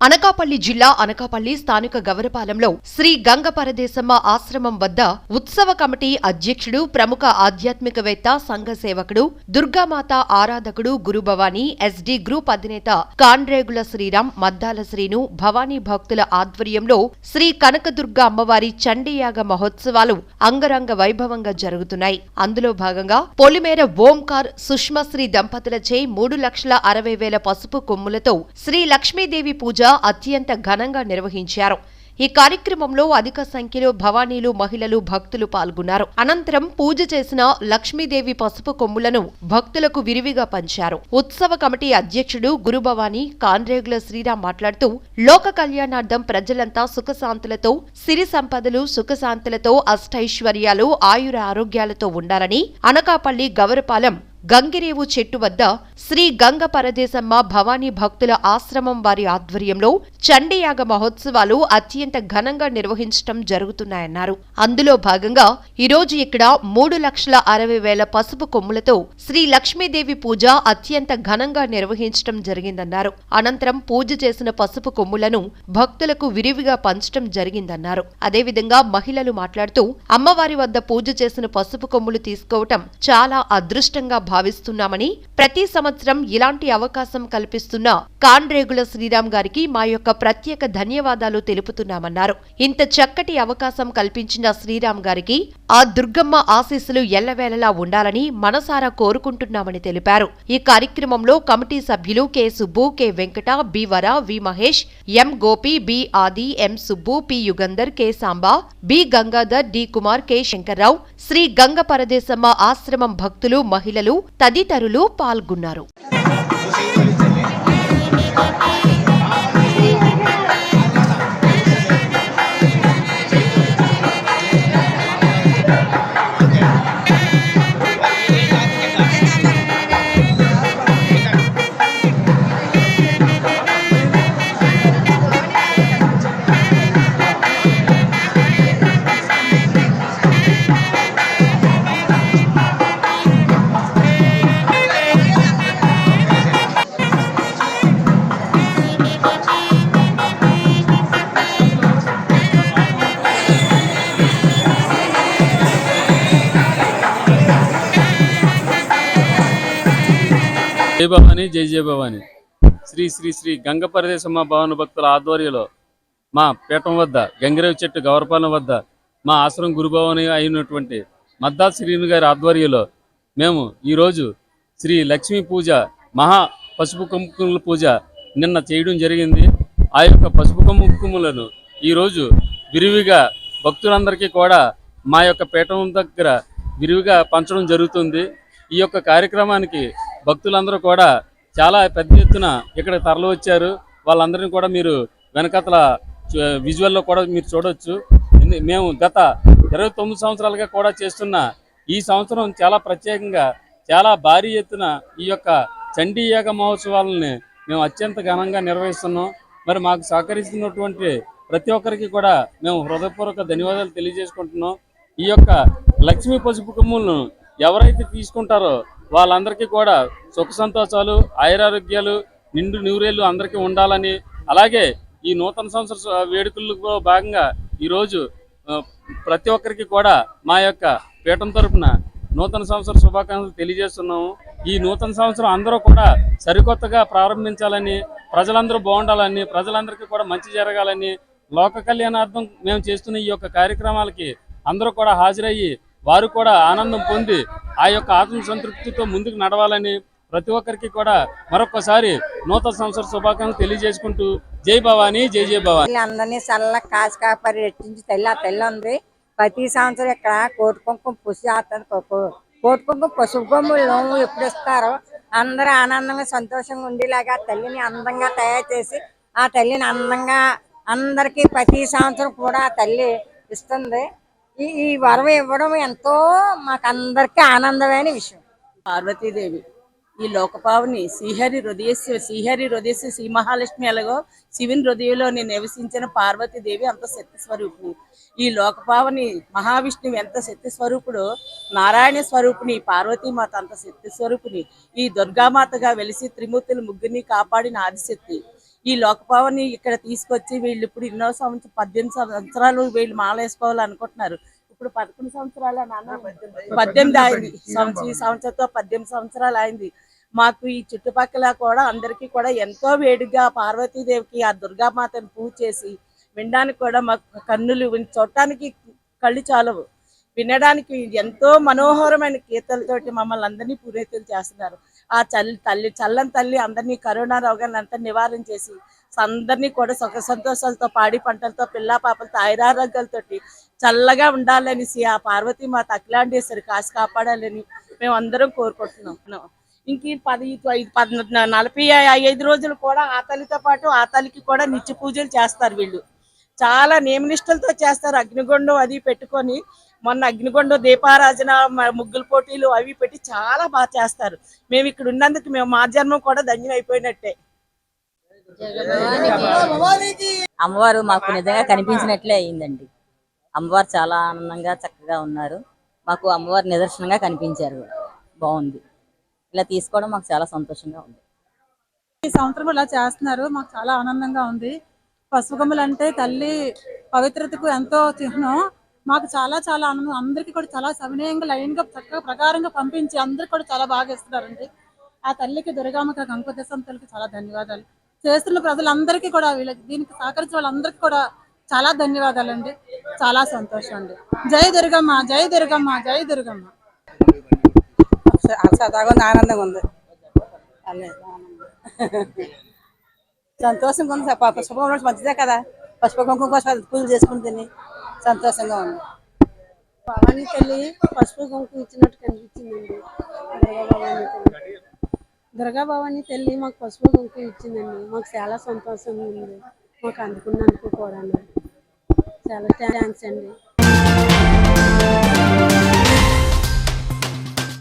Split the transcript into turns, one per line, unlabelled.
అనకాపల్లి జిల్లా అనకాపల్లి స్థానిక గవరపాలెంలో శ్రీ గంగ పరదేశమ్మ ఆశ్రమం వద్ద ఉత్సవ కమిటీ అధ్యక్షుడు ప్రముఖ ఆధ్యాత్మికవేత్త సంఘ సేవకుడు దుర్గామాత ఆరాధకుడు గురుభవాని ఎస్డి గ్రూప్ అధినేత కాన్రేగుల శ్రీరామ్ మద్దాల శ్రీను భవానీ భక్తుల ఆధ్వర్యంలో శ్రీ కనకదుర్గ అమ్మవారి చండీయాగ మహోత్సవాలు అంగరంగ వైభవంగా జరుగుతున్నాయి. అందులో భాగంగా పొలిమేర ఓంకార్ సుష్మశ్రీ దంపతులచే మూడు లక్షల అరవై వేల పసుపు కొమ్ములతో శ్రీ లక్ష్మీదేవి పూజ అత్యంత ఘనంగా నిర్వహించారు. ఈ కార్యక్రమంలో అధిక సంఖ్యలో భవానీలు మహిళలు భక్తులు పాల్గొన్నారు. అనంతరం పూజ చేసిన లక్ష్మీదేవి పసుపు కొమ్ములను భక్తులకు విరివిగా పంచారు. ఉత్సవ కమిటీ అధ్యక్షుడు గురుభవాని కాన్రేగుల శ్రీరామ్ మాట్లాడుతూ లోక కళ్యాణార్థం ప్రజలంతా సుఖశాంతులతో సిరి సంపదలు సుఖశాంతులతో అష్టైశ్వర్యాలు ఆయుర ఆరోగ్యాలతో ఉండాలని అనకాపల్లి గవరపాలెం గంగిరేవు చెట్టు వద్ద శ్రీ గంగ పరదేశమ్మ భవానీ భక్తుల ఆశ్రమం వారి ఆధ్వర్యంలో చండీయాగ మహోత్సవాలు అత్యంత ఘనంగా నిర్వహించడం జరుగుతున్నాయన్నారు. అందులో భాగంగా ఈరోజు ఇక్కడ మూడు లక్షల అరవై వేల పసుపు కొమ్ములతో శ్రీ లక్ష్మీదేవి పూజ అత్యంత ఘనంగా నిర్వహించడం జరిగిందన్నారు. అనంతరం పూజ చేసిన పసుపు కొమ్ములను భక్తులకు విరివిగా పంచడం జరిగిందన్నారు. అదేవిధంగా మహిళలు మాట్లాడుతూ అమ్మవారి వద్ద పూజ చేసిన పసుపు కొమ్ములు తీసుకోవటం చాలా అదృష్టంగా భావిస్తున్నామని ప్రతి సంవత్సరం ఇలాంటి అవకాశం కల్పిస్తున్న కాన్రేగుల శ్రీరామ్ గారికి మా యొక్క ప్రత్యేక ధన్యవాదాలు తెలుపుతున్నామన్నారు. ఇంత చక్కటి అవకాశం కల్పించిన శ్రీరామ్ గారికి ఆ దుర్గమ్మ ఆశీస్సులు ఎల్లవేళలా ఉండాలని మనసారా కోరుకుంటున్నామని తెలిపారు. ఈ కార్యక్రమంలో కమిటీ సభ్యులు K Subbu K Venkata B Vara V Mahesh M Gopi B Adi M Subbu P Yugandhar K Samba B Gangadhar D Kumar K Shankarrao Sri Ganga Paradeshamma ఆశ్రమం భక్తులు మహిళలు తదితరులు పాల్గొన్నారు.
జై భవాని జై జయ భవాని. శ్రీ శ్రీ శ్రీ గంగపరదేశమ్మ భవన భక్తుల ఆధ్వర్యంలో మా పీఠం వద్ద గంగిరేవి చెట్టు గౌరపాలెం వద్ద మా ఆశ్రమం గురుభవని అయినటువంటి మద్దా శ్రీను గారి ఆధ్వర్యంలో మేము ఈరోజు శ్రీ లక్ష్మీ పూజ మహా పసుపు కుంకుమల పూజ నిన్న చేయడం జరిగింది. ఆ యొక్క పసుపు కుంకుమలను ఈరోజు విరివిగా భక్తులందరికీ కూడా మా యొక్క పీఠం దగ్గర విరివిగా పంచడం జరుగుతుంది. ఈ యొక్క కార్యక్రమానికి భక్తులందరూ కూడా చాలా పెద్ద ఎత్తున ఇక్కడ తరలి వచ్చారు. వాళ్ళందరినీ కూడా మీరు వెనకతల విజువల్లో కూడా మీరు చూడవచ్చు మేము గత ఇరవై తొమ్మిది సంవత్సరాలుగా కూడా చేస్తున్న ఈ సంవత్సరం చాలా ప్రత్యేకంగా చాలా భారీ ఎత్తున ఈ యొక్క చండీ యాగ మహోత్సవాలని మేము అత్యంత ఘనంగా నిర్వహిస్తున్నాం. మరి మాకు సహకరిస్తున్నటువంటి ప్రతి ఒక్కరికి కూడా మేము హృదయపూర్వక ధన్యవాదాలు తెలియజేసుకుంటున్నాం. ఈ యొక్క లక్ష్మీ పసుపు కొమ్ములను ఎవరైతే తీసుకుంటారో వాళ్ళందరికీ కూడా సుఖ సంతోషాలు ఆయురారోగ్యాలు నిండు నూరేళ్ళు అందరికీ ఉండాలని అలాగే ఈ నూతన సంవత్సర వేడుకల్లో భాగంగా ఈరోజు ప్రతి ఒక్కరికి కూడా మా యొక్క పీఠం తరపున నూతన సంవత్సర శుభాకాంక్షలు తెలియజేస్తున్నాము. ఈ నూతన సంవత్సరం అందరూ కూడా సరికొత్తగా ప్రారంభించాలని ప్రజలందరూ బాగుండాలని ప్రజలందరికీ కూడా మంచి జరగాలని లోక కళ్యాణార్థం మేము చేస్తున్న ఈ యొక్క కార్యక్రమాలకి అందరూ కూడా హాజరయ్యి వారు కూడా ఆనందం పొంది ఆ యొక్క ఆత్మ సంతృప్తితో ముందుకు నడవాలని ప్రతి ఒక్కరికి కూడా మరొకసారి నూతన సంవత్సర శుభాకాంక్షలు తెలియజేసుకుంటూ జై భవానీ జై జై భవానీ.
అందరినీ చల్ల కాసు కాపరి రెట్టించి తల్లి ఆ తల్లి ఉంది. ప్రతి సంవత్సరం ఇక్కడ కోటి కుంకుమ పుసి కోటి కుంకుమ పసుపు కొమ్ములు ఎప్పుడు ఇస్తారో అందరూ ఆనందంగా సంతోషంగా ఉండేలాగా తల్లిని అందంగా తయారు చేసి ఆ తల్లిని అందంగా అందరికీ ప్రతి సంవత్సరం కూడా ఆ తల్లి ఇస్తుంది. ఈ ఈ వరం ఇవ్వడం ఎంతో మాకందరికీ ఆనందమైన విషయం.
పార్వతీదేవి ఈ లోకపావుని శ్రీహరి హృదయస్సు శ్రీహరి హృదయస్సు శ్రీ మహాలక్ష్మి ఎలాగో శివుని హృదయంలో నివసించిన పార్వతీదేవి అంత శక్తి స్వరూపుని ఈ లోకపావని మహావిష్ణువు ఎంత శక్తి స్వరూపుడు నారాయణ స్వరూపుని పార్వతీమాత అంత శక్తి స్వరూపుని ఈ దుర్గామాతగా వెలిసి త్రిమూర్తులు ముగ్గురిని కాపాడిన ఆదిశక్తి. ఈ లోకపావని ఇక్కడ తీసుకొచ్చి వీళ్ళు ఇప్పుడు ఎన్నో సంవత్సరం పద్దెనిమిది సంవత్సరాలు వీళ్ళు మాల వేసుకోవాలి అనుకుంటున్నారు. ఇప్పుడు పదకొండు సంవత్సరాలు నాన్న పద్దెనిమిది అయింది. సంవత్సరం ఈ సంవత్సరంతో పద్దెనిమిది సంవత్సరాలు అయింది. మాకు ఈ చుట్టుపక్కల కూడా అందరికీ కూడా ఎంతో వేడిగా పార్వతీదేవికి ఆ దుర్గామాతను పూజ చేసి వినడానికి కూడా మాకు కన్నులు చూడటానికి కళ్ళు చాలవు. వినడానికి ఎంతో మనోహరమైన కీర్తనలతోటి మమ్మల్ని అందరినీ పూరేతులు చేస్తున్నారు. ఆ చల్లి తల్లి చల్లని తల్లి అందరినీ కరోనా రోగాన్ని అంతా నివారణ చేసి అందరినీ కూడా సుఖ సంతోషాలతో పాడి పంటలతో పిల్ల పాపలతో ఆయురారోగ్యాలతోటి చల్లగా ఉండాలనేసి ఆ పార్వతి మా అఖిలాండేశ్వరి కాసి కాపాడాలని మేము అందరం కోరుకుంటున్నాం. ఇంక పది ఐదు పది నలభై ఐదు రోజులు కూడా ఆ తల్లితో పాటు ఆ తల్లికి కూడా నిత్య పూజలు చేస్తారు వీళ్ళు. చాలా నియమనిష్టలతో చేస్తారు. అగ్నిగుండం అది పెట్టుకొని మొన్న అగ్నిగుండం దీపారాజన ముగ్గుల పోటీలు అవి పెట్టి చాలా బాగా చేస్తారు. మేము ఇక్కడ ఉన్నందుకు మేము మా జన్మం కూడా ధన్యం అయిపోయినట్టే.
అమ్మవారు మాకు నిజంగా కనిపించినట్లే అయిందండి. అమ్మవారు చాలా ఆనందంగా చక్కగా ఉన్నారు. మాకు అమ్మవారు నిదర్శనంగా కనిపించారు. బాగుంది. ఇలా తీసుకోవడం మాకు చాలా సంతోషంగా ఉంది.
ఈ సంవత్సరం ఇలా చేస్తున్నారు. మాకు చాలా ఆనందంగా ఉంది. పసుపు కొమ్మలు అంటే తల్లి పవిత్రతకు ఎంతో చిహ్నం. మాకు చాలా చాలా ఆనందం అందరికీ కూడా చాలా సవినయంగా లైన్గా చక్కగా ప్రకారంగా పంపించి అందరికీ కూడా చాలా బాగా ఇస్తున్నారండి. ఆ తల్లికి దుర్గామక గంగోదశం తల్లికి చాలా ధన్యవాదాలు. చేస్తున్న ప్రజలందరికీ కూడా వీళ్ళకి దీనికి సహకరించిన వాళ్ళందరికీ కూడా చాలా ధన్యవాదాలండి. చాలా సంతోషం అండి జై దుర్గమ్మ జై దుర్గమ్మ జై దుర్గమ్మ.
ఆనందంగా ఉంది. సంతోషంగా ఉంది. ప- పసుపు మంచిదే కదా. పసుపు కుంకుమ కోసం పూజలు చేసుకుని తిని. సంతోషంగా ఉంది.
భవానీ తల్లి పసుపు కుంకుమ ఇచ్చినట్టు కనిపించిందండి. దుర్గా భవానీ తల్లి. దుర్గా భవానీ తల్లి మాకు పసుపు కుంకుమ ఇచ్చిందండి. మాకు చాలా సంతోషంగా ఉంది. మాకు అందుకున్నందుకు కూడా చాలా థ్యాంక్స్ అండి.